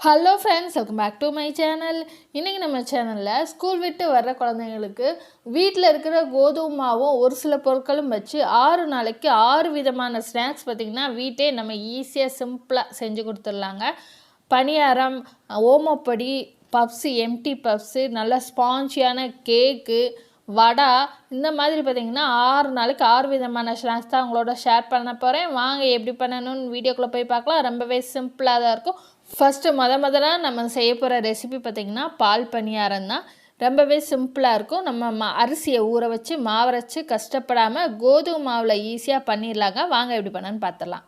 Hello friends welcome back to my channel இன்றைக்கி நம்ம சேனலில் ஸ்கூல் விட்டு வர்ற குழந்தைங்களுக்கு வீட்டில் இருக்கிற கோதுமை மாவும் ஒரு சில பொருட்களும் வச்சு ஆறு நாளைக்கு ஆறு விதமான ஸ்நாக்ஸ் பார்த்திங்கன்னா வீட்டே நம்ம ஈஸியாக சிம்பிளாக செஞ்சு கொடுத்துடலாங்க. Paniyaram omapodi puffs empty puffs நல்ல ஸ்பாஞ்சியான கேக்கு வடை இந்த மாதிரி பார்த்தீங்கன்னா ஆறு நாளைக்கு ஆறு விதமான ஸ்நாக்ஸ் தான் உங்களோட ஷேர் பண்ண போகிறேன் வாங்க எப்படி பண்ணணும்னு வீடியோக்குள்ளே போய் பார்க்கலாம். ரொம்பவே சிம்பிளாக தான் இருக்கும். ஃபஸ்ட்டு மொத முதலாக நம்ம செய்ய போகிற ரெசிபி பார்த்திங்கன்னா பால் பணியாரம் தான். ரொம்பவே சிம்பிளாக இருக்கும். நம்ம ம அரிசியை ஊற வச்சு மாவரைச்சு கஷ்டப்படாமல் கோதுமை மாவில் ஈஸியாக பண்ணிடலாங்க. வாங்க எப்படி பண்ணன்னு பார்த்துடலாம்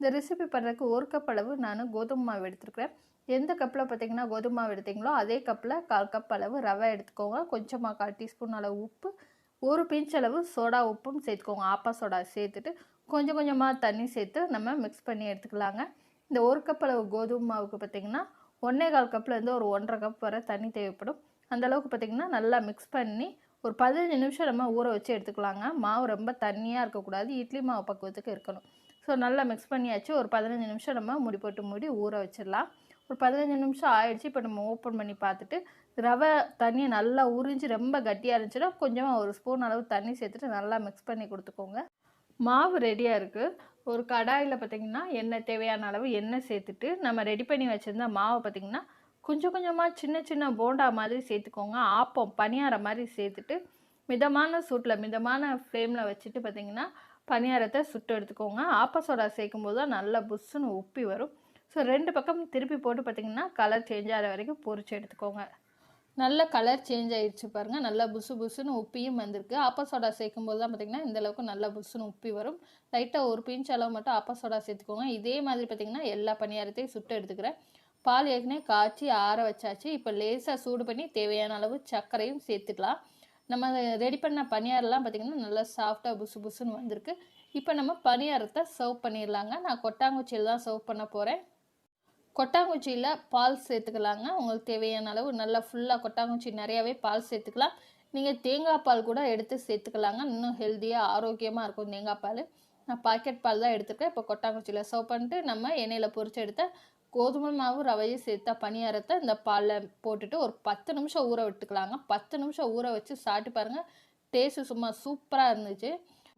இந்த ரெசிபி பண்ணுறதுக்கு ஒரு கப் அளவு நான் கோதுமை மாவு எடுத்துருக்கிறேன். எந்த கப்பில் பார்த்தீங்கன்னா கோதுமை மாவு எடுத்தீங்களோ அதே கப்பில் கால் கப் அளவு ரவை எடுத்துக்கோங்க. கொஞ்சமாக கால் டீஸ்பூன் அளவு உப்பு ஒரு பிஞ்ச் அளவு சோடா உப்பும் சேர்த்துக்கோங்க. ஆப்பா சோடா சேர்த்துட்டு கொஞ்சம் கொஞ்சமாக தண்ணி சேர்த்து நம்ம மிக்ஸ் பண்ணி எடுத்துக்கலாங்க. இந்த ஒரு கப் அளவு கோதுமை மாவுக்கு பார்த்திங்கன்னா ஒன்றே கால் கப்லேருந்து ஒரு ஒன்றரை கப் வரை தண்ணி தேவைப்படும். அந்தளவுக்கு பார்த்திங்கன்னா நல்லா மிக்ஸ் பண்ணி ஒரு பதினஞ்சு நிமிஷம் நம்ம ஊற வச்சு எடுத்துக்கலாங்க. மாவு ரொம்ப தண்ணியாக இருக்கக்கூடாது. இட்லி மாவு பக்குவத்துக்கு இருக்கணும். ஸோ நல்லா மிக்ஸ் பண்ணியாச்சு. ஒரு பதினஞ்சு நிமிஷம் நம்ம முடி போட்டு மூடி ஊற வச்சிடலாம். ஒரு பதினஞ்சு நிமிஷம் ஆயிடுச்சு. இப்போ நம்ம ஓப்பன் பண்ணி பார்த்துட்டு ரவை தண்ணியை நல்லா உறிஞ்சி ரொம்ப கட்டியாக இருந்துச்சுன்னா கொஞ்சமாக ஒரு ஸ்பூன் அளவு தண்ணி சேர்த்துட்டு நல்லா மிக்ஸ் பண்ணி கொடுத்துக்கோங்க. மாவு ரெடியாக இருக்குது ஒரு கடாயில் பார்த்திங்கன்னா எண்ணெய் தேவையான அளவு எண்ணெய் சேர்த்துட்டு நம்ம ரெடி பண்ணி வச்சுருந்த மாவை பார்த்திங்கன்னா கொஞ்சம் கொஞ்சமாக சின்ன சின்ன போண்டா மாதிரி சேர்த்துக்கோங்க. ஆப்பம் பணியாரம் மாதிரி சேர்த்துட்டு மிதமான சூட்டில் மிதமான ஃப்ளேமில் வச்சுட்டு பார்த்திங்கன்னா பணியாரத்தை சுட்டு எடுத்துக்கோங்க. ஆப்ப சோடா சேர்க்கும் போது தான் நல்லா புஷ்ஷுன்னு உப்பி வரும். ஸோ ரெண்டு பக்கம் திருப்பி போட்டு பார்த்திங்கன்னா கலர் சேஞ்ச் ஆகிற வரைக்கும் பொறிச்சு எடுத்துக்கோங்க. நல்ல கலர் சேஞ்ச் ஆயிடுச்சு பாருங்கள் நல்லா புசு புசுன்னு உப்பியும் வந்திருக்கு. ஆப்ப சோடா சேர்க்கும் போது தான் பார்த்திங்கன்னா இந்தளவுக்கு நல்லா புசுன்னு உப்பி வரும். லைட்டாக ஒரு பிஞ்ச் அளவு மட்டும் ஆப்ப சோடா சேர்த்துக்கோங்க. இதே மாதிரி பார்த்திங்கன்னா எல்லா பணியாரத்தையும் சுட்டு எடுத்துக்கிறேன். பால் ஏற்கனவே காய்ச்சி ஆற வச்சாச்சு. இப்போ லேசாக சூடு பண்ணி தேவையான அளவு சர்க்கரையும் சேர்த்துக்கலாம். நம்ம ரெடி பண்ண பணியாரெல்லாம் பார்த்திங்கன்னா நல்லா சாஃப்டாக புசு புசுன்னு வந்திருக்கு. இப்போ நம்ம பணியாரத்தை சர்வ் பண்ணிடலாங்க. நான் கொட்டாங்குச்சியில் தான் சர்வ் பண்ண போகிறேன் கொட்டாங்குச்சியில் பால் சேர்த்துக்கலாங்க. உங்களுக்கு தேவையான அளவு நல்லா ஃபுல்லாக கொட்டாங்குச்சி நிறையாவே பால் சேர்த்துக்கலாம். நீங்கள் தேங்காய் பால் கூட எடுத்து சேர்த்துக்கலாங்க. இன்னும் ஹெல்த்தியாக ஆரோக்கியமாக இருக்கும் தேங்காய் பால். நான் பாக்கெட் பால் தான் எடுத்துருக்கேன். இப்போ கொட்டாங்குச்சியில் சர்வ் பண்ணிட்டு நம்ம எண்ணெயில் பொறிச்சு எடுத்த கோதுமை மாவு ரவையும் சேர்த்தா பணியாரத்தை இந்த பாலில் போட்டுட்டு ஒரு பத்து நிமிஷம் ஊற விட்டுக்கலாங்க. பத்து நிமிஷம் ஊற வச்சு சாப்பிட்டு பாருங்கள் டேஸ்ட்டு சும்மா சூப்பராக இருந்துச்சு.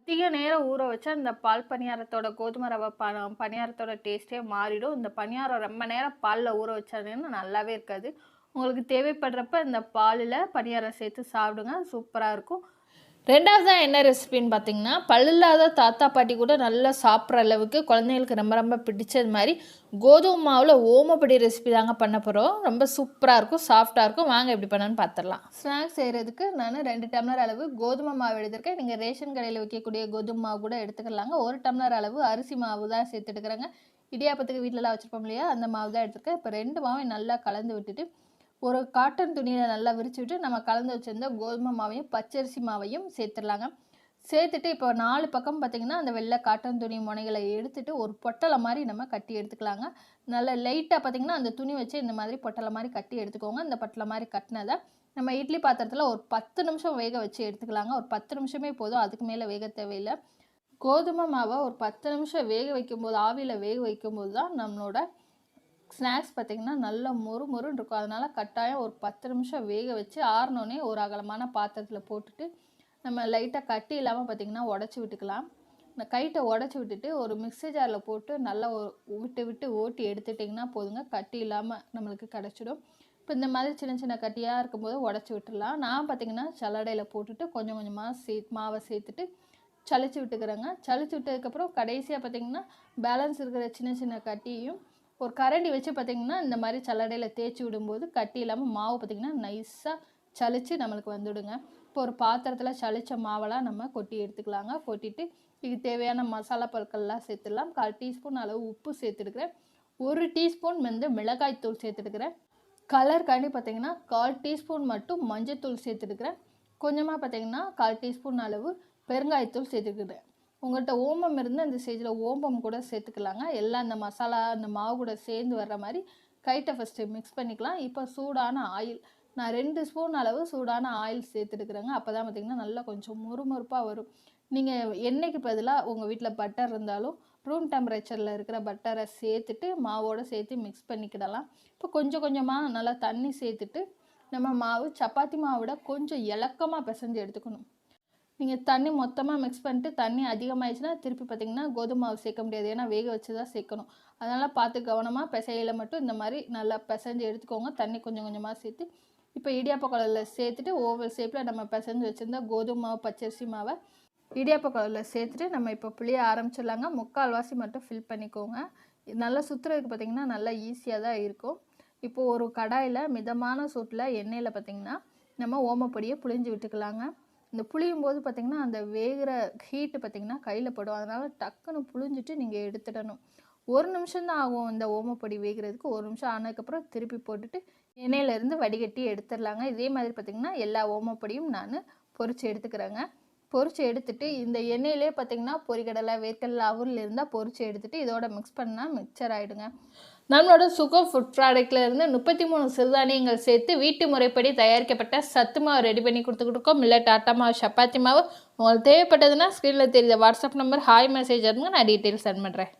அதிக நேரம் ஊற வச்சா இந்த பால் பணியாரத்தோட கோதுமை ரவை பணம் பணியாரத்தோட டேஸ்ட்டே மாறிடும். இந்த பணியாரம் ரொம்ப நேரம் பாலில் ஊற வச்சதுன்னு நல்லாவே இருக்காது. உங்களுக்கு தேவைப்படுறப்ப இந்த பாலில் பணியாரம் சேர்த்து சாப்பிடுங்க. சூப்பராக இருக்கும். ரெண்டாவது தான் என்ன ரெசிபின்னு பார்த்தீங்கன்னா பல்லில்லாத தாத்தா பாட்டி கூட நல்லா சாப்பிட்ற அளவுக்கு குழந்தைங்களுக்கு ரொம்ப ரொம்ப பிடிச்சது மாதிரி கோதுமை மாவில் ஓமப்படி ரெசிபி தாங்க பண்ண போகிறோம் ரொம்ப சூப்பராக இருக்கும் சாஃப்டாக இருக்கும். வாங்க எப்படி பண்ணான்னு பார்த்துடலாம் ஸ்நாக்ஸ் செய்கிறதுக்கு நான் ரெண்டு டம்ளர் அளவு கோதுமை மாவு எடுத்திருக்கேன். நீங்கள் ரேஷன் கடையில் வைக்கக்கூடிய கோதுமை மாவு கூட எடுத்துக்கலாங்க. ஒரு டம்ளர் அளவு அரிசி மாவு தான் சேர்த்துட்டுக்கிறேங்க. இடியாப்பத்துக்கு வீட்டிலலாம் வச்சுருப்போம் இல்லையா? அந்த மாவு தான் எடுத்துருக்கேன். இப்போ ரெண்டு மாவையும் நல்லா கலந்து விட்டுட்டு ஒரு காட்டன் துணியில் நல்லா விரிச்சு விட்டு நம்ம கலந்து வச்சுருந்த கோதுமை மாவையும் பச்சரிசி மாவையும் சேர்த்துடலாங்க. சேர்த்துட்டு இப்போ நாலு பக்கம் பார்த்திங்கன்னா அந்த வெள்ளை காட்டன் துணி முனைகளை எடுத்துட்டு ஒரு பொட்டலை மாதிரி நம்ம கட்டி எடுத்துக்கலாங்க. நல்லா லைட்டாக பார்த்திங்கன்னா அந்த துணி வச்சு இந்த மாதிரி பொட்டலை மாதிரி கட்டி எடுத்துக்கோங்க. இந்த பொட்டலை மாதிரி கட்டினதை நம்ம இட்லி பாத்திரத்தில் ஒரு பத்து நிமிஷம் வேக வச்சு எடுத்துக்கலாங்க. ஒரு பத்து நிமிஷமே போதும் அதுக்கு மேலே வேக தேவையில்லை. கோதுமை மாவை ஒரு பத்து நிமிஷம் வேக வைக்கும்போது ஆவியில் வேக வைக்கும்போது தான் நம்மளோட ஸ்நாக்ஸ் பார்த்திங்கன்னா நல்லா மொறு மொறுன்னு இருக்கும். அதனால் கட்டாயம் ஒரு பத்து நிமிஷம் வேக வச்சு ஆறினோடனே ஒரு அகலமான பாத்திரத்தில் போட்டுட்டு நம்ம லைட்டாக கட்டி இல்லாமல் பார்த்திங்கன்னா உடச்சி விட்டுக்கலாம். இந்த கைட்டை உடச்சி விட்டுட்டு ஒரு மிக்ஸி ஜாரில் போட்டு நல்லா விட்டு விட்டு ஓட்டி எடுத்துட்டிங்கன்னா போதுங்க. கட்டி இல்லாமல் நம்மளுக்கு கிடச்சிடும். இப்போ இந்த மாதிரி சின்ன சின்ன கட்டியாக இருக்கும்போது உடச்சி விட்டுடலாம். நான் பார்த்திங்கன்னா சல்லடையில் போட்டுட்டு கொஞ்சம் கொஞ்சமாக சே மாவை சேர்த்துட்டு சளிச்சு விட்டுக்கிறேங்க. சளிச்சு விட்டதுக்கப்புறம் கடைசியாக பார்த்திங்கன்னா பேலன்ஸ் இருக்கிற சின்ன சின்ன கட்டியும் ஒரு கரண்டி வச்சு பார்த்திங்கன்னா இந்த மாதிரி சல்லடையில் தேய்ச்சி விடும்போது கட்டி இல்லாமல் மாவு பார்த்திங்கன்னா நைஸாக சளிச்சு நம்மளுக்கு வந்துவிடுங்க இப்போ ஒரு பாத்திரத்தில் சளிச்ச மாவெல்லாம் நம்ம கொட்டி எடுத்துக்கலாங்க. கொட்டிட்டு இதுக்கு தேவையான மசாலா பொருட்கள்லாம் சேர்த்துடலாம். கால் டீஸ்பூன் அளவு உப்பு சேர்த்துடுக்கிறேன். ஒரு டீஸ்பூன் வந்து மிளகாய் தூள் சேர்த்துடுக்கிறேன். கலருக்காண்டி பார்த்திங்கன்னா கால் டீஸ்பூன் மட்டும் மஞ்சத்தூள் சேர்த்துடுக்கிறேன். கொஞ்சமாக பார்த்திங்கன்னா கால் டீஸ்பூன் அளவு பெருங்காயத்தூள் சேர்த்துக்கிறேன் உங்கள்கிட்ட ஓமம் இருந்து அந்த ஸ்டேஜில் ஓமம் கூட சேர்த்துக்கலாங்க. எல்லாம் அந்த மசாலா அந்த மாவு கூட சேர்ந்து வர்ற மாதிரி கைட்டை ஃபஸ்ட்டு மிக்ஸ் பண்ணிக்கலாம். இப்போ சூடான ஆயில் நான் ரெண்டு ஸ்பூன் அளவு சூடான ஆயில் சேர்த்துட்டுக்கிறேங்க அப்போ தான் பார்த்திங்கன்னா நல்லா கொஞ்சம் முறுமுறுப்பாக வரும். நீங்கள் எண்ணெய்க்கு பதிலாக உங்கள் வீட்டில் பட்டர் இருந்தாலும் ரூம் டெம்பரேச்சரில் இருக்கிற பட்டரை சேர்த்துட்டு மாவோடு சேர்த்து மிக்ஸ் பண்ணிக்கிடலாம். இப்போ கொஞ்சம் கொஞ்சமாக நல்லா தண்ணி சேர்த்துட்டு நம்ம மாவு சப்பாத்தி மாவோட கொஞ்சம் இலக்கமாக பிசைஞ்சு எடுத்துக்கணும். நீங்கள் தண்ணி மொத்தமாக மிக்ஸ் பண்ணிட்டு தண்ணி அதிகமாகிடுச்சுன்னா திருப்பி பார்த்தீங்கன்னா கோதுமை மாவு சேர்க்க முடியாது. ஏன்னா வேக வச்சு தான் சேர்க்கணும். அதனால் பார்த்து கவனமாக பிசையில மட்டும் இந்த மாதிரி நல்லா பிசைஞ்சு எடுத்துக்கோங்க. தண்ணி கொஞ்சம் கொஞ்சமாக சேர்த்து இப்போ இடியாப்ப குழலில் சேர்த்துட்டு ஓவல் ஷேப்பில் நம்ம பிசைஞ்சு வச்சுருந்தா கோதுமை மாவு பச்சரிசி மாவை இடியாப்ப குழலில் சேர்த்துட்டு நம்ம இப்போ புளிய ஆரம்பிச்சிடலாங்க. முக்கால்வாசி மட்டும் ஃபில் பண்ணிக்கோங்க. நல்லா சுற்றுறதுக்கு பார்த்திங்கன்னா நல்லா ஈஸியாக தான் இருக்கும். இப்போது ஒரு கடாயில் மிதமான சூட்டில் எண்ணெயில் பார்த்திங்கன்னா நம்ம ஓமப்பொடியை புளிஞ்சு விட்டுக்கலாங்க. இந்த புளியும் போது பார்த்திங்கன்னா அந்த வேகிற ஹீட்டு பார்த்திங்கன்னா கையில் படும். அதனால் டக்குன்னு புளிஞ்சிட்டு நீங்கள் எடுத்துடணும். ஒரு நிமிஷம் தான் ஆகும் இந்த ஓமப்பொடி வேகிறதுக்கு. ஒரு நிமிஷம் ஆனதுக்கப்புறம் திருப்பி போட்டுட்டு எண்ணெயிலேருந்து வடிகட்டி எடுத்துடலாங்க. இதே மாதிரி பார்த்திங்கன்னா எல்லா ஓமப்பொடியும் நான் பொறிச்சு எடுத்துக்கிறேங்க. பொரிச்சு எடுத்துட்டு இந்த எண்ணெயிலே பார்த்தீங்கன்னா பொறிக்கடலை வேர்க்கடலை அவரில் இருந்தால் பொறிச்சு எடுத்துட்டு இதோட மிக்ஸ் பண்ணால் மிக்சர் ஆகிடுங்க நம்மளோட சுகோ ஃபுட் ப்ராடக்ட்ல இருந்து முப்பத்தி மூணு சிறுதானியங்கள் சேர்த்து வீட்டு முறைப்படி தயாரிக்கப்பட்ட சத்து மாவு ரெடி பண்ணி கொடுத்துக்கிட்டுருக்கோம் இல்லை டாட்டா மாவு சப்பாத்தி மாவு. உங்களுக்கு தேவைப்பட்டதுன்னா ஸ்க்ரீனில் தெரியுத வாட்ஸ்அப் நம்பர் ஹாய் மெசேஜ் இருங்க நான் டீட்டெயில்ஸ் சென்ட் பண்ணுறேன்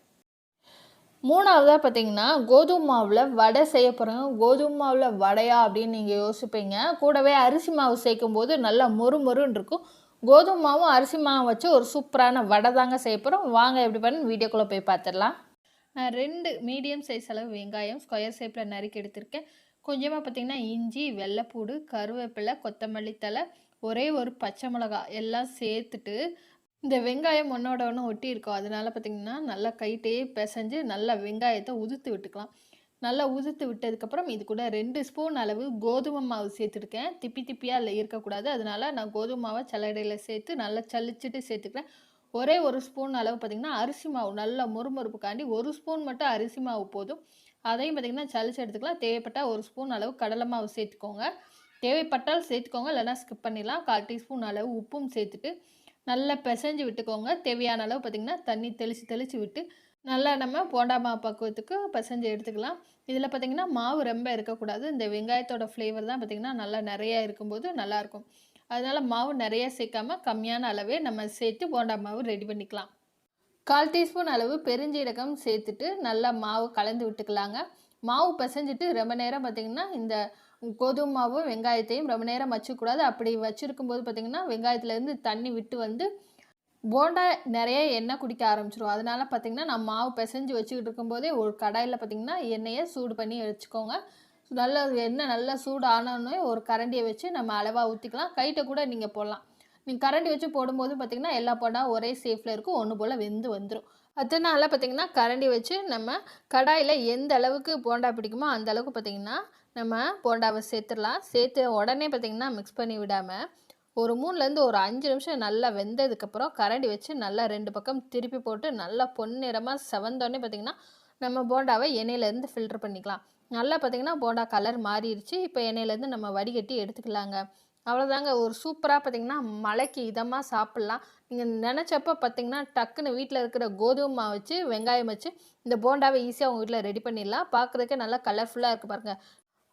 மூணாவதாக பார்த்தீங்கன்னா கோதுமை மாவில் வடை செய்ய போகிறோம் கோதுமை மாவில் வடையா அப்படின்னு நீங்கள் யோசிப்பீங்க. கூடவே அரிசி மாவு சேர்க்கும் போது நல்லா மொறு மொறுன்னு இருக்கும். கோதுமை மாவும் அரிசி மாவும் வச்சு ஒரு சூப்பரான வடை தாங்க செய்ய போகிறோம் வாங்க எப்படி பண்ணு வீடியோக்குள்ளே போய் பார்த்துடலாம். நான் ரெண்டு மீடியம் சைஸ் அளவு வெங்காயம் ஸ்கொயர் ஷேப்பில் நறுக்கி எடுத்திருக்கேன். கொஞ்சமாக பார்த்தீங்கன்னா இஞ்சி வெள்ளைப்பூடு கருவேப்பிலை கொத்தமல்லி தழை ஒரே ஒரு பச்சை மிளகா எல்லாம் சேர்த்துட்டு இந்த வெங்காயம் ஒன்றோட ஒன்று ஒட்டி இருக்கும். அதனால பார்த்தீங்கன்னா நல்லா கைட்டையே பிசைஞ்சு நல்லா வெங்காயத்தை உதுத்து விட்டுக்கலாம். நல்லா உதுத்து விட்டதுக்கப்புறம் இது கூட ரெண்டு ஸ்பூன் அளவு கோதுமை மாவு சேர்த்துருக்கேன். திப்பி திப்பியாக இல்லை இருக்கக்கூடாது. அதனால நான் கோதுமை மாவை சல்லடையில் சேர்த்து நல்லா சலிச்சுட்டு சேர்த்துக்கிறேன். ஒரே ஒரு ஸ்பூன் அளவு பார்த்திங்கன்னா அரிசி மாவு நல்லா மொறுமொறுப்புக்காண்டி ஒரு ஸ்பூன் மட்டும் அரிசி மாவு போதும். அதையும் பார்த்திங்கன்னா சளிச்சு எடுத்துக்கலாம். தேவைப்பட்டால் ஒரு ஸ்பூன் அளவு கடலை மாவு சேர்த்துக்கோங்க. தேவைப்பட்டால் சேர்த்துக்கோங்க. இல்லைன்னா ஸ்கிப் பண்ணிடலாம். கால் டீஸ்பூன் அளவு உப்பும் சேர்த்துட்டு நல்லா பிசைஞ்சு விட்டுக்கோங்க. தேவையான அளவு பார்த்திங்கன்னா தண்ணி தெளித்து தெளித்து விட்டு நல்லா நம்ம போண்டா மாவு பக்குவத்துக்கு பிசைஞ்சு எடுத்துக்கலாம். இதில் பார்த்திங்கன்னா மாவு ரொம்ப இருக்கக்கூடாது. இந்த வெங்காயத்தோட ஃப்ளேவர் தான் பார்த்திங்கன்னா நல்லா நிறையா இருக்கும்போது நல்லாயிருக்கும் அதனால் மாவு நிறைய சேர்க்காம கம்மியான அளவே நம்ம சேர்த்து போண்டா மாவு ரெடி பண்ணிக்கலாம். கால் டீஸ்பூன் அளவு பெருஞ்சீரகம் சேர்த்துட்டு நல்லா மாவு கலந்து விட்டுக்கலாங்க. மாவு பிசைஞ்சிட்டு ரொம்ப நேரம் பார்த்திங்கன்னா இந்த கோதுமை மாவும் வெங்காயத்தையும் ரொம்ப நேரம் வச்சுக்கூடாது அப்படி வச்சுருக்கும் போது பார்த்திங்கன்னா வெங்காயத்துலேருந்து தண்ணி விட்டு வந்து போண்டா நிறைய எண்ணெய் குடிக்க ஆரம்பிச்சிடும் அதனால் பார்த்திங்கன்னா நான் மாவு பிசைஞ்சு வச்சுக்கிட்டு இருக்கும்போதே ஒரு கடாயில் பார்த்திங்கன்னா எண்ணெயை சூடு பண்ணி வச்சுக்கோங்க நல்ல எண்ணெய் நல்லா சூடு ஆனோடனே ஒரு கரண்டியை வச்சு நம்ம அளவாக ஊற்றிக்கலாம் கைட்டை கூட நீங்கள் போடலாம். நீங்கள் கரண்டி வச்சு போடும்போது பார்த்திங்கன்னா எல்லா போண்டா ஒரே சேஃபில் இருக்கும். ஒன்று போல் வெந்து வந்துடும் அதனால பார்த்திங்கன்னா கரண்டி வச்சு நம்ம கடாயில் எந்த அளவுக்கு போண்டா பிடிக்குமோ அந்த அளவுக்கு பார்த்திங்கன்னா நம்ம போண்டாவை சேர்த்துடலாம். சேர்த்து உடனே பார்த்திங்கன்னா மிக்ஸ் பண்ணி விடாமல் ஒரு மூணுலேருந்து ஒரு அஞ்சு நிமிஷம் நல்லா வெந்ததுக்கப்புறம் கரண்டி வச்சு நல்லா ரெண்டு பக்கம் திருப்பி போட்டு நல்லா பொன்னிறமாக செவந்தோடனே பார்த்திங்கன்னா நம்ம போண்டாவை எண்ணெயிலேருந்து ஃபில்டர் பண்ணிக்கலாம். நல்லா பார்த்திங்கன்னா போண்டா கலர் மாறிடுச்சு இப்போ எண்ணெயிலேருந்து நம்ம வடிகட்டி எடுத்துக்கலாங்க. அவ்வளோதாங்க ஒரு சூப்பராக பார்த்திங்கன்னா மழைக்கு இதமாக சாப்பிட்லாம். நீங்கள் நினச்சப்ப பார்த்திங்கன்னா டக்குன்னு வீட்டில் இருக்கிற கோதுமை மாவு வச்சு வெங்காயம் வச்சு இந்த போண்டாவை ஈஸியாக உங்கள் வீட்டில் ரெடி பண்ணிடலாம். பார்க்குறதுக்கே நல்லா கலர்ஃபுல்லாக இருக்குது பாருங்கள்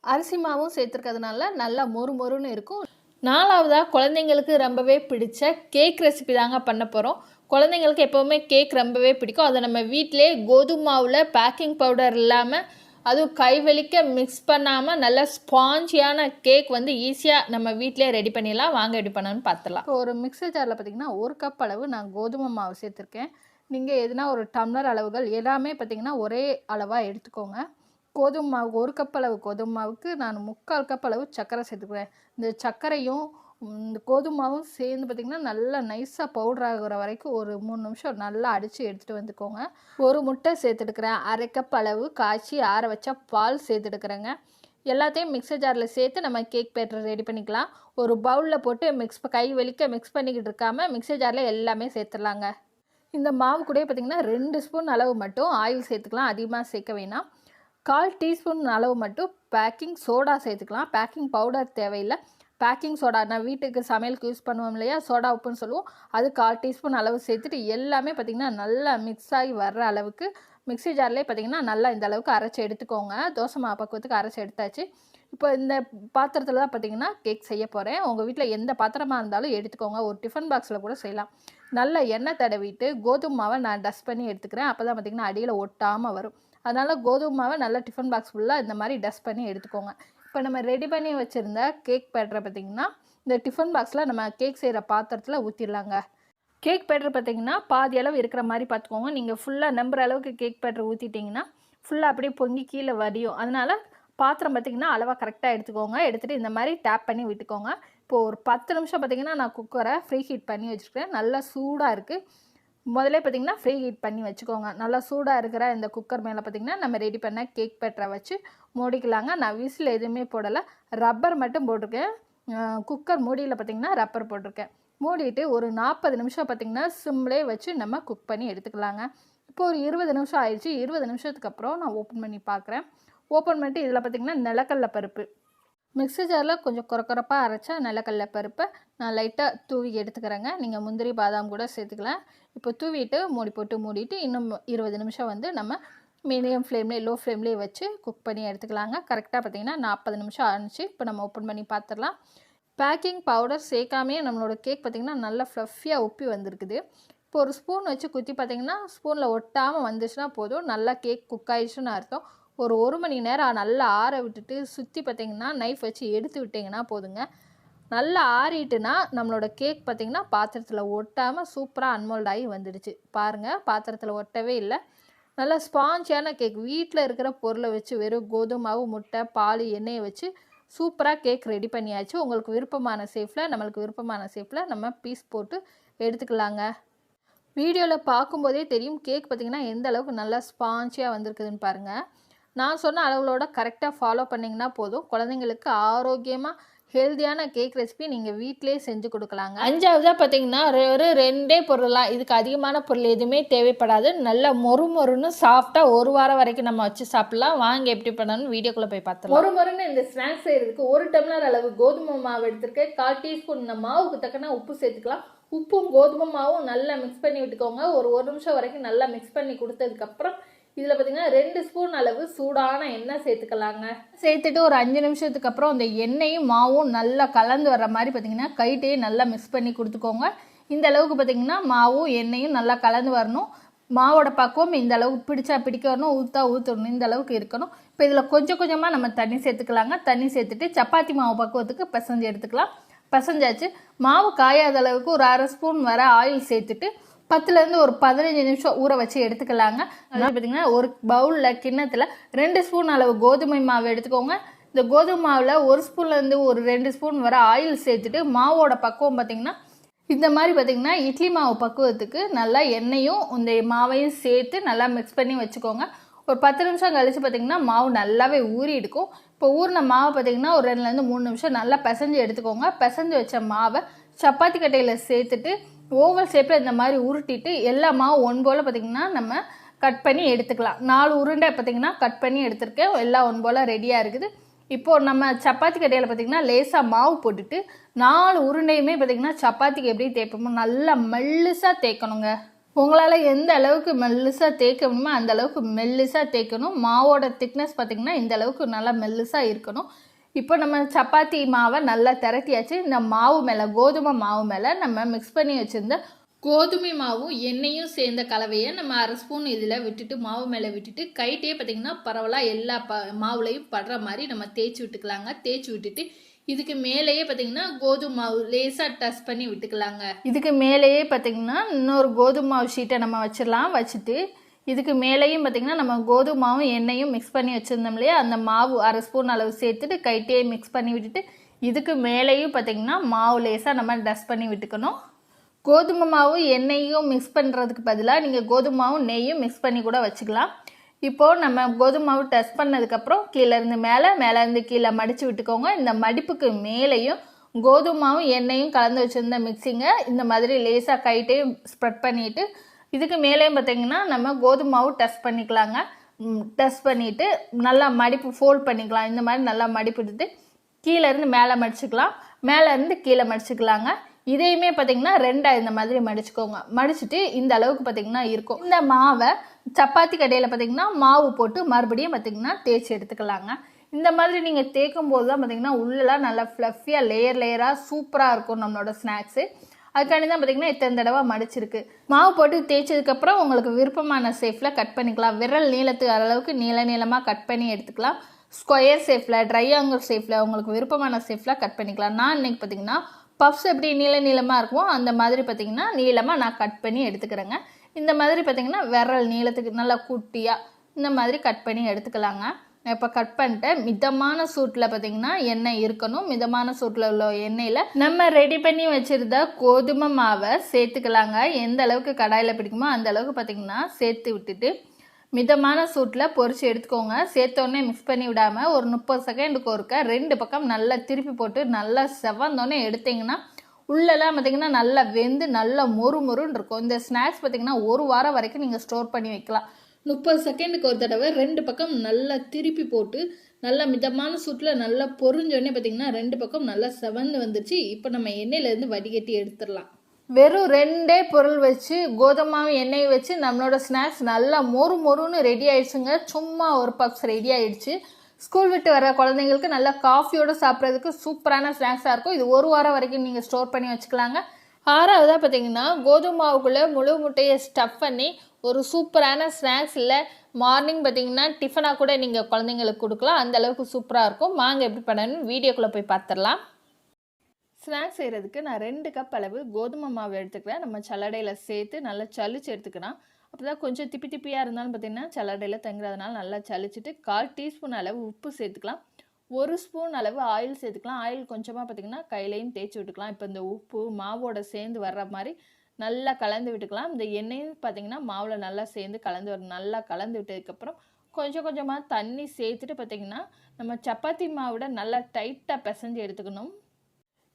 அரிசி மாவும் சேர்த்துருக்கிறதுனால நல்லா மொறு மொறுன்னு இருக்கும். நாலாவதாக குழந்தைங்களுக்கு ரொம்பவே பிடிச்ச கேக் ரெசிபி தாங்க பண்ண போகிறோம் குழந்தைங்களுக்கு எப்போவுமே கேக் ரொம்பவே பிடிக்கும். அதை நம்ம வீட்டிலே கோதுமை மாவில் பேக்கிங் பவுடர் இல்லாமல் அதுவும் கைவெளிக்க மிக்ஸ் பண்ணாமல் நல்ல ஸ்பாஞ்சியான கேக் வந்து ஈஸியாக நம்ம வீட்டிலே ரெடி பண்ணிடலாம். வாங்க ரெடி பண்ணணும்னு பார்த்துலாம் இப்போ ஒரு மிக்சர் ஜாரில் பார்த்திங்கன்னா ஒரு கப் அளவு நான் கோதுமை மாவு சேர்த்துருக்கேன். நீங்கள் எதுனா ஒரு டம்ளர் அளவுகள் எல்லாமே பார்த்திங்கன்னா ஒரே அளவாக எடுத்துக்கோங்க. கோதுமை மாவு ஒரு கப் அளவு கோதுமை மாவுக்கு நான் முக்கால் கப் அளவு சர்க்கரை சேர்த்துக்குவேன். இந்த சர்க்கரையும் இந்த கோதுமாவும் சேர்ந்து பார்த்திங்கன்னா நல்லா நைஸாக பவுடர் ஆகிற வரைக்கும் ஒரு மூணு நிமிஷம் நல்லா அடித்து எடுத்துகிட்டு வந்துக்கோங்க. ஒரு முட்டை சேர்த்துட்டுக்கிறேன் அரை கப் அளவு காய்ச்சி ஆற வச்சா பால் சேர்த்துட்டுக்கிறேங்க எல்லாத்தையும் மிக்சர் ஜாரில் சேர்த்து நம்ம கேக் பேட்டர் ரெடி பண்ணிக்கலாம். ஒரு பவுலில் போட்டு மிக்ஸ் கை வலிக்க மிக்ஸ் பண்ணிக்கிட்டு இருக்காமல் மிக்சர் ஜாரில் எல்லாமே சேர்த்துடலாங்க. இந்த மாவு கூட பார்த்திங்கன்னா ரெண்டு ஸ்பூன் அளவு மட்டும் ஆயில் சேர்த்துக்கலாம். அதிகமாக சேர்க்க வேணாம். கால் டீஸ்பூன் அளவு மட்டும் பேக்கிங் சோடா சேர்த்துக்கலாம். பேக்கிங் பவுடர் தேவையில்லை. பேக்கிங் சோடா நான் வீட்டுக்கு சமையலுக்கு யூஸ் பண்ணுவோம் இல்லையா? சோடா உப்புன்னு சொல்லுவோம். அது கால் டீஸ்பூன் அளவு சேர்த்துட்டு எல்லாமே பார்த்திங்கன்னா நல்லா மிக்ஸ் ஆகி வர்ற அளவுக்கு மிக்ஸி ஜார்லேயே பார்த்தீங்கன்னா நல்லா இந்த அளவுக்கு அரைச்சி எடுத்துக்கோங்க. தோசை மாவு பக்குவத்துக்கு அரைச்சி எடுத்தாச்சு. இப்போ இந்த பாத்திரத்தில் தான் பார்த்தீங்கன்னா கேக் செய்ய போகிறேன் உங்கள் வீட்டில் எந்த பாத்திரமாக இருந்தாலும் எடுத்துக்கோங்க. ஒரு டிஃபன் பாக்ஸில் கூட செய்யலாம். நல்ல எண்ணெய் தடவிட்டு கோதுமை மாவை நான் டஸ்ட் பண்ணி எடுத்துக்கிறேன். அப்போ தான் பார்த்தீங்கன்னா அடியில் ஒட்டாமல் வரும். அதனால் கோதுமை மாவை நல்லா டிஃபன் பாக்ஸ் ஃபுல்லாக இந்த மாதிரி டஸ்ட் பண்ணி எடுத்துக்கோங்க. இப்போ நம்ம ரெடி பண்ணி வச்சுருந்த கேக் பேட்டரை பார்த்தீங்கன்னா இந்த டிஃபன் பாக்ஸில் நம்ம கேக் செய்கிற பாத்திரத்தில் ஊற்றிடலாங்க கேக் பேட்டர் பார்த்தீங்கன்னா பாதி அளவு இருக்கிற மாதிரி பார்த்துக்கோங்க. நீங்கள் ஃபுல்லாக நம்புற அளவுக்கு கேக் பேட்டர் ஊற்றிட்டிங்கன்னா ஃபுல்லாக அப்படியே பொங்கி கீழே வடியும். அதனால் பாத்திரம் பார்த்திங்கன்னா அளவாக கரெக்டாக எடுத்துக்கோங்க. எடுத்துகிட்டு இந்த மாதிரி டேப் பண்ணி விட்டுக்கோங்க. இப்போது ஒரு பத்து நிமிஷம் பார்த்திங்கன்னா நான் குக்கரை ஃப்ரீ ஹீட் பண்ணி வச்சுருக்கேன் நல்லா சூடாக இருக்குது முதல்ல பார்த்திங்கன்னா ஃப்ரீ ஹீட் பண்ணி வச்சுக்கோங்க. நல்லா சூடாக இருக்கிற இந்த குக்கர் மேலே பார்த்திங்கன்னா நம்ம ரெடி பண்ண கேக் பேட்டரை வச்சு மூடிக்கலாங்க. நான் விசில் எதுவுமே போடலை. ரப்பர் மட்டும் போட்டிருக்கேன். குக்கர் மூடியில் பார்த்திங்கன்னா ரப்பர் போட்டிருக்கேன். மூடிட்டு ஒரு நாற்பது நிமிஷம் பார்த்திங்கன்னா சிம்லே வச்சு நம்ம குக் பண்ணி எடுத்துக்கலாங்க. இப்போ ஒரு இருபது நிமிஷம் ஆயிடுச்சு. இருபது நிமிஷத்துக்கு அப்புறம் நான் ஓப்பன் பண்ணி பார்க்குறேன் ஓப்பன் பண்ணிட்டு இதில் பார்த்திங்கன்னா நிலக்கடலை பருப்பு. மிக்ஸி ஜாரில் கொஞ்சம் குறக்குறப்பாக அரைச்சா நிலக்கடல பருப்பை நான் லைட்டாக தூவி எடுத்துக்கிறேங்க. நீங்கள் முந்திரி பாதாம் கூட சேர்த்துக்கலாம். இப்போ தூவிட்டு மூடி போட்டு மூடிட்டு இன்னும் இருபது நிமிஷம் வந்து நம்ம மீடியம் ஃப்ளேம்லேயே லோ ஃப்ளேம்லேயே வச்சு குக் பண்ணி எடுத்துக்கலாங்க. கரெக்டாக பார்த்தீங்கன்னா நாற்பது நிமிஷம் ஆனிச்சு. இப்போ நம்ம ஓப்பன் பண்ணி பார்த்துடலாம் பேக்கிங் பவுடர் சேர்க்காமே நம்மளோட கேக் பார்த்திங்கன்னா நல்லா ஃப்ளஃபியாக உப்பி வந்திருக்குது. இப்போ ஒரு ஸ்பூன் வச்சு குத்தி பார்த்திங்கன்னா ஸ்பூனில் ஒட்டாமல் வந்துச்சுன்னா போதும். நல்லா கேக் குக் ஆயிடுச்சுன்னு அர்த்தம். ஒரு ஒரு மணி நேரம் நல்லா ஆற விட்டுட்டு சுற்றி பார்த்திங்கன்னா நைஃப் வச்சு எடுத்து விட்டிங்கன்னா போதுங்க. நல்லா ஆறிட்டுனா நம்மளோட கேக் பார்த்திங்கன்னா பாத்திரத்தில் ஒட்டாமல் சூப்பராக அன்மோல்ட் ஆகி வந்துடுச்சு. பாருங்கள் பாத்திரத்தில் ஒட்டவே இல்லை. நல்லா ஸ்பாஞ்சான கேக் வீட்டில் இருக்கிற பொருளை வச்சு வெறும் கோதுமை மாவு முட்டை பால் எண்ணெயை வச்சு சூப்பராக கேக் ரெடி பண்ணியாச்சு. உங்களுக்கு விருப்பமான ஷேஃபில் நம்மளுக்கு விருப்பமான ஷேஃபில் நம்ம பீஸ் போட்டு எடுத்துக்கலாங்க. வீடியோவில் பார்க்கும்போதே தெரியும் கேக் பார்த்திங்கன்னா எந்த அளவுக்கு நல்லா ஸ்பாஞ்சியாக வந்திருக்குதுன்னு பாருங்கள் நான் சொன்ன அளவுகளோட கரெக்டாக ஃபாலோ பண்ணிங்கன்னா போதும். குழந்தைங்களுக்கு ஆரோக்கியமாக ஹெல்த்தியான கேக் ரெசிபி நீங்கள் வீட்டிலே செஞ்சு கொடுக்கலாங்க. அஞ்சாவதாக பார்த்தீங்கன்னா ஒரு ரெண்டே பொருளாக இதுக்கு அதிகமான பொருள் எதுவுமே தேவைப்படாது. நல்ல மொறு மொறுன்னு சாஃப்டாக ஒரு வாரம் வரைக்கும் நம்ம வச்சு சாப்பிட்லாம். வாங்க எப்படி பண்ணணும்னு வீடியோக்குள்ளே போய் பார்த்தோம் மொறு மொறுன்னு இந்த ஸ்நாக்ஸ் செய்கிறதுக்கு ஒரு டம்ளர் அளவு கோதுமை மாவு எடுத்திருக்கேன். கால் டீஸ்பூன் இந்த மாவுக்கு தக்கன உப்பு சேர்த்துக்கலாம். உப்பும் கோதுமை மாவும் நல்லா மிக்ஸ் பண்ணி விட்டுக்கோங்க. ஒரு ஒரு நிமிஷம் வரைக்கும் நல்லா மிக்ஸ் பண்ணி கொடுத்ததுக்கப்புறம் இதில் பார்த்தீங்கன்னா ரெண்டு ஸ்பூன் அளவு சூடான எண்ணெய் சேர்த்துக்கலாங்க. சேர்த்துட்டு ஒரு அஞ்சு நிமிஷத்துக்கு அப்புறம் அந்த எண்ணெயும் மாவும் நல்லா கலந்து வர்ற மாதிரி பார்த்தீங்கன்னா கைட்டையே நல்லா மிக்ஸ் பண்ணி கொடுத்துக்கோங்க. இந்த அளவுக்கு பார்த்தீங்கன்னா மாவும் எண்ணெயும் நல்லா கலந்து வரணும். மாவோட பக்குவம் இந்த அளவுக்கு பிடிச்சா பிடிக்கணும் ஊற்றா ஊற்றணும் இந்த அளவுக்கு இருக்கணும். இப்போ இதில் கொஞ்சம் கொஞ்சமாக நம்ம தண்ணி சேர்த்துக்கலாங்க. தண்ணி சேர்த்துட்டு சப்பாத்தி மாவு பக்குவத்துக்கு பிசைஞ்சு எடுத்துக்கலாம். பசஞ்சாச்சு. மாவு காயாத அளவுக்கு ஒரு அரை ஸ்பூன் வர ஆயில் சேர்த்துட்டு பத்துலேருந்து ஒரு பதினஞ்சு நிமிஷம் ஊற வச்சு எடுத்துக்கலாங்க. அதனால் பார்த்தீங்கன்னா ஒரு பவுலில் கிண்ணத்தில் ரெண்டு ஸ்பூன் அளவு கோதுமை மாவு எடுத்துக்கோங்க. இந்த கோதுமை மாவில் ஒரு ஸ்பூன்லேருந்து ஒரு ரெண்டு ஸ்பூன் வர ஆயில் சேர்த்துட்டு மாவோட பக்குவம் பார்த்திங்கன்னா இந்த மாதிரி பார்த்திங்கன்னா இட்லி மாவு பக்குவத்துக்கு நல்லா எண்ணெயும் இந்த மாவையும் சேர்த்து நல்லா மிக்ஸ் பண்ணி வச்சுக்கோங்க. ஒரு பத்து நிமிஷம் கழித்து பார்த்திங்கன்னா மாவு நல்லாவே ஊறி இருக்கும் இப்போ ஊறின மாவை பார்த்திங்கன்னா ஒரு ரெண்டுலேருந்து மூணு நிமிஷம் நல்லா பிசைஞ்சு எடுத்துக்கோங்க. பிசைஞ்சு வச்ச மாவை சப்பாத்தி கட்டையில் சேர்த்துட்டு ஓவல் ஷேப்பில் இந்த மாதிரி உருட்டிட்டு எல்லா மாவும் ஒன் போல் பார்த்திங்கன்னா நம்ம கட் பண்ணி எடுத்துக்கலாம். நாலு உருண்டை பார்த்திங்கன்னா கட் பண்ணி எடுத்துருக்கேன். எல்லாம் ஒன் போல் ரெடியாக இருக்குது. இப்போது நம்ம சப்பாத்தி கட்டையில் பார்த்திங்கன்னா லேசாக மாவு போட்டுட்டு நாலு உருண்டையுமே பார்த்திங்கன்னா சப்பாத்திக்கு எப்படி தேய்ப்போமோ நல்லா மெல்லுசாக தேய்க்கணுங்க. உங்களால் எந்த அளவுக்கு மெல்லுசாக தேய்க்க முடியுமோ அந்த அளவுக்கு மெல்லுசாக தேய்க்கணும். மாவோட திக்னஸ் பார்த்திங்கன்னா இந்த அளவுக்கு நல்லா மெல்லுசாக இருக்கணும். இப்போ நம்ம சப்பாத்தி மாவை நல்லா திரட்டியாச்சு. இந்த மாவு மேலே கோதுமை மாவு மேலே நம்ம மிக்ஸ் பண்ணி வச்சுருந்த கோதுமை மாவும் எண்ணெயும் சேர்ந்த கலவையை நம்ம அரை ஸ்பூன் இதில் விட்டுட்டு மாவு மேலே விட்டுட்டு கைட்டே பார்த்திங்கன்னா பரவலாக எல்லா ப மாவுலையும் படுற மாதிரி நம்ம தேய்ச்சி விட்டுக்கலாங்க. தேய்ச்சி விட்டுட்டு இதுக்கு மேலேயே பார்த்தீங்கன்னா கோதுமை மாவு லேசாக டச் பண்ணி விட்டுக்கலாங்க. இதுக்கு மேலேயே பார்த்தீங்கன்னா இன்னொரு கோதுமை மாவு ஷீட்டை நம்ம வச்சிடலாம். வச்சுட்டு இதுக்கு மேலேயும் பார்த்திங்கன்னா நம்ம கோதுமை மாவும் எண்ணெயும் மிக்ஸ் பண்ணி வச்சுருந்தோம் இல்லையா? அந்த மாவு அரை ஸ்பூன் அளவு சேர்த்துட்டு கைட்டே மிக்ஸ் பண்ணி விட்டுட்டு இதுக்கு மேலேயும் பார்த்திங்கன்னா மாவு லேசாக நம்ம டஸ்ட் பண்ணி விட்டுக்கணும். கோதுமை மாவும் எண்ணெயும் மிக்ஸ் பண்ணுறதுக்கு பதிலாக நீங்கள் கோதுமை மாவும் நெய்யும் மிக்ஸ் பண்ணி கூட வச்சுக்கலாம். இப்போது நம்ம கோதுமை மாவு டஸ்ட் பண்ணதுக்கப்புறம் கீழேருந்து மேலே மேலேருந்து கீழே மடித்து விட்டுக்கோங்க. இந்த மடிப்புக்கு மேலேயும் கோதுமை மாவும் எண்ணெயும் கலந்து வச்சுருந்த மிக்சிங்கை இந்த மாதிரி லேசாக கைட்டையும் ஸ்ப்ரெட் பண்ணிவிட்டு இதுக்கு மேலேயும் பார்த்தீங்கன்னா நம்ம கோதுமை மாவு டஸ்ட் பண்ணிக்கலாங்க டஸ்ட் பண்ணிவிட்டு நல்லா மடிப்பு ஃபோல்ட் பண்ணிக்கலாம். இந்த மாதிரி நல்லா மடிப்பிட்டு கீழேருந்து மேலே மடிச்சுக்கலாம். மேலேருந்து கீழே மடிச்சுக்கலாங்க. இதையுமே பார்த்தீங்கன்னா ரெண்டாக இந்த மாதிரி மடிச்சுக்கோங்க. மடிச்சுட்டு இந்த அளவுக்கு பார்த்தீங்கன்னா இருக்கும். இந்த மாவை சப்பாத்தி கடையில் பார்த்தீங்கன்னா மாவு போட்டு மறுபடியும் பார்த்தீங்கன்னா தேய்ச்சி எடுத்துக்கலாங்க. இந்த மாதிரி நீங்கள் தேய்க்கும் போது தான் பார்த்தீங்கன்னா உள்ளெல்லாம் நல்லா ஃப்ளஃபியாக லேயர் லேயராக சூப்பராக இருக்கும் நம்மளோட ஸ்நாக்ஸு அதுக்காண்டி தான் பார்த்தீங்கன்னா இத்தனை தடவை மடிச்சிருக்கு. மாவு போட்டு தேய்ச்சதுக்கப்புறம் உங்களுக்கு விருப்பமான ஷேப்பில் கட் பண்ணிக்கலாம். விரல் நீளத்துக்கு அளவுக்கு நீள நீளமாக கட் பண்ணி எடுத்துக்கலாம். ஸ்கொயர் ஷேப்பில் ட்ரையாங்கிள் ஷேப்பில் உங்களுக்கு விருப்பமான ஷேப்பில் கட் பண்ணிக்கலாம். நான் இன்றைக்கி பார்த்தீங்கன்னா பஃப்ஸ் எப்படி நீள நீளமாக இருக்குமோ அந்த மாதிரி பார்த்தீங்கன்னா நீளமாக நான் கட் பண்ணி எடுத்துக்கிறேங்க. இந்த மாதிரி பார்த்தீங்கன்னா விரல் நீளத்துக்கு நல்லா குட்டியாக இந்த மாதிரி கட் பண்ணி எடுத்துக்கலாங்க. இப்போ கட் பண்ணிட்டேன். மிதமான சூட்டில் பார்த்தீங்கன்னா எண்ணெய் இருக்கணும். மிதமான சூட்டில் உள்ள எண்ணெயில் நம்ம ரெடி பண்ணி வச்சுருந்த கோதுமை மாவை சேர்த்துக்கலாங்க. எந்த அளவுக்கு கடாயில் பிடிக்குமோ அந்த அளவுக்கு பார்த்தீங்கன்னா சேர்த்து விட்டுட்டு மிதமான சூட்டில் பொரிச்சு எடுத்துக்கோங்க. சேர்த்தோடனே மிக்ஸ் பண்ணி விடாமல் ஒரு முப்பது செகண்டுக்கு ஒருக்க ரெண்டு பக்கம் நல்லா திருப்பி போட்டு நல்லா செவந்தோடனே எடுத்தீங்கன்னா உள்ளெல்லாம் பார்த்தீங்கன்னா நல்லா வெந்து நல்லா மொறு மொறுன்னு இருக்கும். இந்த ஸ்நாக்ஸ் பார்த்தீங்கன்னா ஒரு வாரம் வரைக்கும் நீங்கள் ஸ்டோர் பண்ணி வைக்கலாம். முப்பது செகண்டுக்கு ஒரு தடவை ரெண்டு பக்கம் நல்லா திருப்பி போட்டு நல்லா மிதமான சூட்டில் நல்லா பொறிஞ்சோடனே பார்த்தீங்கன்னா ரெண்டு பக்கம் நல்லா செவந்து வந்துருச்சு. இப்போ நம்ம எண்ணெயிலேருந்து வடிகட்டி எடுத்துடலாம். வெறும் ரெண்டே பொருள் வச்சு கோதுமாவு எண்ணெய் வச்சு நம்மளோட ஸ்நாக்ஸ் நல்லா மொறு மொறுன்னு ரெடி ஆயிடுச்சுங்க. சும்மா ஒரு பப்ஸ் ரெடி ஆயிடுச்சு. ஸ்கூல் விட்டு வர குழந்தைங்களுக்கு நல்லா காஃபியோடு சாப்பிட்றதுக்கு சூப்பரான ஸ்நாக்ஸாக இருக்கும். இது ஒரு வாரம் வரைக்கும் நீங்கள் ஸ்டோர் பண்ணி வச்சுக்கலாங்க. ஆறாவதாக பார்த்தீங்கன்னா கோதுமை மாவுக்குள்ளே முழு முட்டையை ஸ்டஃப் பண்ணி ஒரு சூப்பரான ஸ்நாக்ஸ் இல்லை மார்னிங் பார்த்தீங்கன்னா டிஃபனாக கூட நீங்கள் குழந்தைங்களுக்கு கொடுக்கலாம். அந்த அளவுக்கு சூப்பராக இருக்கும். வாங்க எப்படி பண்ணணும்னு வீடியோக்குள்ளே போய் பார்த்துடலாம் ஸ்நாக்ஸ் செய்கிறதுக்கு நான் ரெண்டு கப் அளவு கோதுமை மாவு எடுத்துக்கிறேன் நம்ம சல்லடையில் சேர்த்து நல்லா சளிச்சு எடுத்துக்கலாம். அப்போ தான் கொஞ்சம் திப்பி திப்பியாக இருந்தாலும் பார்த்தீங்கன்னா சல்லடையில் தங்குறதுனால நல்லா சலிச்சுட்டு கால் டீஸ்பூன் அளவு உப்பு சேர்த்துக்கலாம். ஒரு ஸ்பூன் அளவு ஆயில் சேர்த்துக்கலாம். ஆயில் கொஞ்சமாக பார்த்தீங்கன்னா கையிலையும் தேய்ச்சி விட்டுக்கலாம். இப்போ இந்த உப்பு மாவோட சேர்ந்து வர்ற மாதிரி நல்லா கலந்து விட்டுக்கலாம். இந்த எண்ணெயும் பார்த்தீங்கன்னா மாவில் நல்லா சேர்ந்து கலந்து வரும் நல்லா கலந்து விட்டதுக்கப்புறம் கொஞ்சம் கொஞ்சமாக தண்ணி சேர்த்துட்டு பார்த்தீங்கன்னா நம்ம சப்பாத்தி மாவோட நல்லா டைட்டாக பிசைஞ்சு எடுத்துக்கணும்.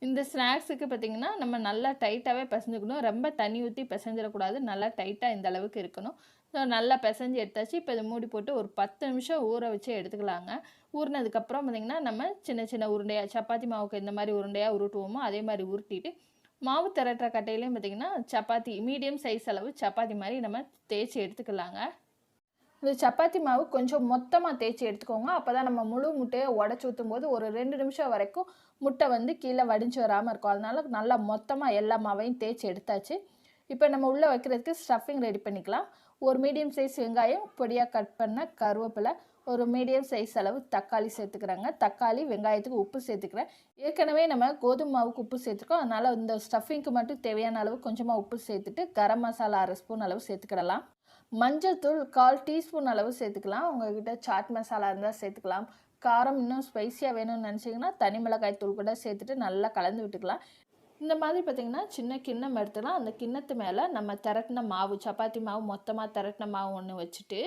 இந்த ஸ்நாக்ஸுக்கு பார்த்தீங்கன்னா நம்ம நல்லா டைட்டாகவே பிசைஞ்சுக்கணும். ரொம்ப தண்ணி ஊற்றி பிசைஞ்சிடக்கூடாது. நல்லா டைட்டாக இந்த அளவுக்கு இருக்கணும். ஸோ நல்லா பிசைஞ்சு எடுத்தாச்சு. இப்போ இதை மூடி போட்டு ஒரு பத்து நிமிஷம் ஊற வச்சு எடுத்துக்கலாங்க. ஊறினதுக்கப்புறம் பார்த்திங்கன்னா நம்ம சின்ன சின்ன உருண்டையாக சப்பாத்தி மாவுக்கு இந்த மாதிரி உருண்டையாக உருட்டுவோமோ அதே மாதிரி உருட்டிட்டு மாவு திரட்டுற கட்டையிலையும் பார்த்திங்கன்னா சப்பாத்தி மீடியம் சைஸ் அளவு சப்பாத்தி மாதிரி நம்ம தேய்ச்சி எடுத்துக்கலாங்க. அந்த சப்பாத்தி மாவு கொஞ்சம் மொத்தமாக தேய்ச்சி எடுத்துக்கோங்க. அப்போ தான் நம்ம முழு முட்டையை உடச்சி ஊற்றும் போது ஒரு ரெண்டு நிமிஷம் வரைக்கும் முட்டை வந்து கீழே வடிஞ்சு வராமல் இருக்கும். அதனால நல்லா மொத்தமாக எல்லா மாவையும் தேய்ச்சி எடுத்தாச்சு. இப்போ நம்ம உள்ளே வைக்கிறதுக்கு ஸ்டஃபிங் ரெடி பண்ணிக்கலாம். ஒரு மீடியம் சைஸ் வெங்காயம் பொடியாக கட் பண்ண கருவேப்பிலை ஒரு மீடியம் சைஸ் அளவு தக்காளி சேர்த்துக்கிறாங்க. தக்காளி வெங்காயத்துக்கு உப்பு சேர்த்துக்கிறேன். ஏற்கனவே நம்ம கோதுமை மாவுக்கு உப்பு சேர்த்துருக்கோம். அதனால் இந்த ஸ்டஃபிங்க்கு மட்டும் தேவையான அளவு கொஞ்சமாக உப்பு சேர்த்துட்டு கரம் மசாலா அரை ஸ்பூன் அளவு சேர்த்துக்கிடலாம். மஞ்சத்தூள் கால் டீஸ்பூன் அளவு சேர்த்துக்கலாம். உங்ககிட்ட சாட் மசாலா இருந்தால் சேர்த்துக்கலாம். காரம் இன்னும் ஸ்பைஸியாக வேணும்னு நினச்சிங்கன்னா தனி மிளகாய் தூள் கூட சேர்த்துட்டு நல்லா கலந்து விட்டுக்கலாம். இந்த மாதிரி பார்த்திங்கன்னா சின்ன கிண்ணம் எடுத்துக்கலாம் அந்த கிண்ணத்து மேலே நம்ம திரட்டின மாவு சப்பாத்தி மாவு மொத்தமாக திரட்டின மாவு ஒன்று வச்சுட்டு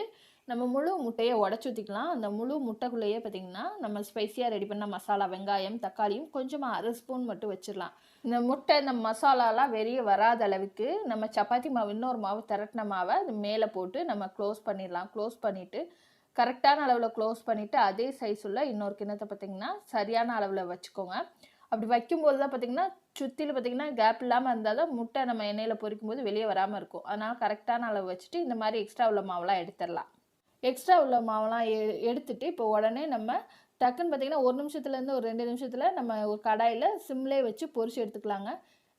நம்ம முழு முட்டையை உடச்சி ஊற்றிக்கலாம் அந்த முழு முட்டைக்குள்ளேயே பார்த்திங்கன்னா நம்ம ஸ்பைஸியாக ரெடி பண்ண மசாலா வெங்காயம் தக்காளியும் கொஞ்சமாக அரை ஸ்பூன் மட்டும் வச்சிடலாம். இந்த முட்டை இந்த மசாலாலாம் வெளியே வராத அளவுக்கு நம்ம சப்பாத்தி மாவு இன்னொரு மாவு திரட்டின மாவை அது மேலே போட்டு நம்ம க்ளோஸ் பண்ணிடலாம். க்ளோஸ் பண்ணிவிட்டு கரெக்டான அளவில் க்ளோஸ் பண்ணிவிட்டு அதே சைஸ் உள்ள இன்னொரு கிண்ணத்தை பார்த்திங்கன்னா சரியான அளவில் வச்சுக்கோங்க. அப்படி வைக்கும்போது தான் பார்த்திங்கன்னா சுற்றில பார்த்திங்கன்னா கேப் இல்லாமல் இருந்தால் தான் முட்டை நம்ம எண்ணெயில் பொரிக்கும் போது வெளியே வராமல் இருக்கும். அதனால் கரெக்டான அளவு வச்சுட்டு இந்த மாதிரி எக்ஸ்ட்ரா உள்ள மாவெல்லாம் எடுத்துடலாம். எக்ஸ்ட்ரா உள்ள மாவெல்லாம் எ எடுத்துகிட்டு இப்போ உடனே நம்ம டக்குன்னு பார்த்திங்கன்னா ஒரு நிமிஷத்துலேருந்து ஒரு ரெண்டு நிமிஷத்தில் நம்ம ஒரு கடாயில் சிம்லே வச்சு பொரிச்சு எடுத்துக்கலாங்க.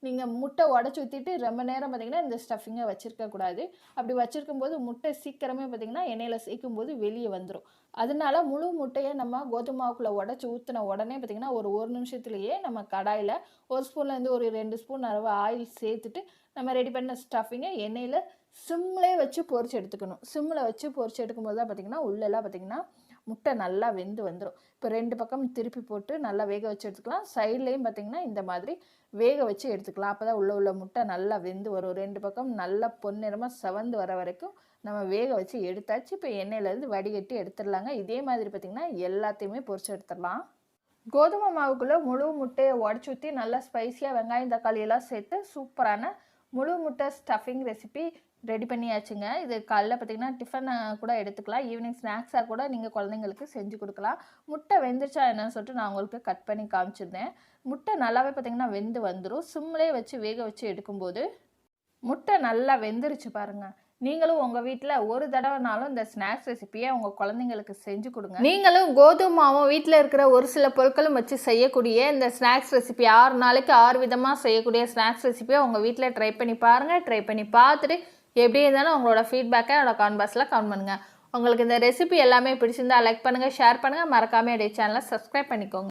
நீங்கள் முட்டை உடச்சி ஊற்றிட்டு ரொம்ப நேரம் பார்த்திங்கன்னா இந்த ஸ்டஃபிங்கை வச்சுருக்கக்கூடாது அப்படி வச்சுருக்கும் போது முட்டை சீக்கிரமே பார்த்திங்கன்னா எண்ணெயில் சேர்க்கும் போது வெளியே வந்துடும் அதனால முழு முட்டையை நம்ம கோதுமை மாவுக்குள்ளே உடச்சி ஊற்றின உடனே பார்த்திங்கன்னா ஒரு ஒரு நிமிஷத்துலேயே நம்ம கடாயில் ஒரு ஸ்பூன்லேருந்து ஒரு ரெண்டு ஸ்பூன் அளவு ஆயில் சேர்த்துட்டு நம்ம ரெடி பண்ண ஸ்டஃபிங்கை எண்ணெயில் சிம்லே வச்சு பொறிச்சு எடுத்துக்கணும். சிம்மில் வச்சு பொறிச்சு எடுக்கும்போது தான் பார்த்திங்கன்னா உள்ளெல்லாம் பார்த்திங்கன்னா முட்டை நல்லா வெந்து வந்துடும் இப்போ ரெண்டு பக்கம் திருப்பி போட்டு நல்லா வேக வச்சு எடுத்துக்கலாம். சைட்லேயும் பார்த்திங்கன்னா இந்த மாதிரி வேக வச்சு எடுத்துக்கலாம். அப்போ தான் உள்ள உள்ள முட்டை நல்லா வெந்து வரும். ரெண்டு பக்கம் நல்லா பொன்னிறமாக செவந்து வர வரைக்கும் நம்ம வேக வச்சு எடுத்தாச்சு. இப்போ எண்ணெயிலேருந்து வடிகட்டி எடுத்துடலாங்க. இதே மாதிரி பார்த்திங்கன்னா எல்லாத்தையுமே பொறிச்சு எடுத்துடலாம். கோதுமை மாவுக்குள்ளே முழு முட்டையை உடச்சி ஊற்றி நல்லா ஸ்பைஸியாக வெங்காயம் தக்காளி எல்லாம் சேர்த்து சூப்பரான முழு முட்டை ஸ்டஃபிங் ரெசிபி ரெடி பண்ணியாச்சுங்க. இது காலைல பார்த்தீங்கன்னா டிஃபனை கூட எடுத்துக்கலாம். ஈவினிங் ஸ்நாக்ஸாக கூட நீங்கள் குழந்தைங்களுக்கு செஞ்சு கொடுக்கலாம். முட்டை வெந்துருச்சா என்னன்னு சொல்லிட்டு நான் உங்களுக்கு கட் பண்ணி காமிச்சிருந்தேன். முட்டை நல்லாவே பார்த்தீங்கன்னா வெந்து வந்துடும் சிம்லே வச்சு வேக வச்சு எடுக்கும்போது முட்டை நல்லா வெந்துருச்சு பாருங்கள் நீங்களும் உங்கள் வீட்டில் ஒரு தடவைனாலும் இந்த ஸ்நாக்ஸ் ரெசிபியை உங்கள் குழந்தைங்களுக்கு செஞ்சு கொடுங்க. நீங்களும் கோதுமை மாவும் வீட்டில் இருக்கிற ஒரு சில பொருட்களும் வச்சு செய்யக்கூடிய இந்த ஸ்நாக்ஸ் ரெசிபி ஆறு நாளைக்கு ஆறு விதமாக செய்யக்கூடிய ஸ்நாக்ஸ் ரெசிபியை உங்கள் வீட்டில் ட்ரை பண்ணி பாருங்கள் ட்ரை பண்ணி பார்த்துட்டு எப்படி இருந்தாலும் உங்களோட ஃபீட்பேக்கை என்னோடய கான்பாஸில் பாக்ஸில் கமெண்ட் பண்ணுங்கள் உங்களுக்கு இந்த ரெசிபி எல்லாமே பிடிச்சிருந்தா லைக் பண்ணுங்கள் ஷேர் பண்ணுங்கள் மறக்காமல் என்னுடைய சேனலை சப்ஸ்கிரைப் பண்ணிக்கோங்க.